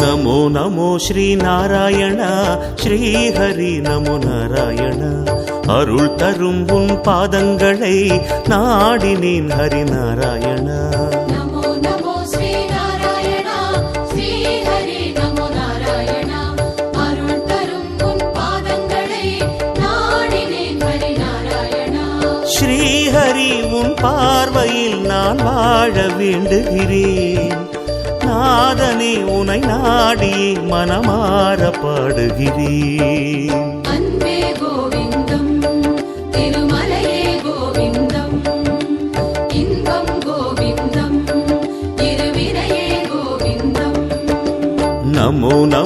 நமோ ஸ்ரீ நாராயண ஸ்ரீஹரி நமோ நாராயண அருள் தரும் உன் பாதங்களை நாடினேன் ஹரி நாராயணா நமோ நமோ ஸ்ரீ நாராயணா ஸ்ரீ ஹரி நமோ நாராயணா அருள் தரும் உன் பாதங்களை நாடினேன் ஹரி நாராயணா ஸ்ரீஹரி உன் பார்வையில் நான் வாழ வேண்டுகிறேன்। நாதனே உனை நாடி மனமாற பாடுகிறேன் நமோ நமோ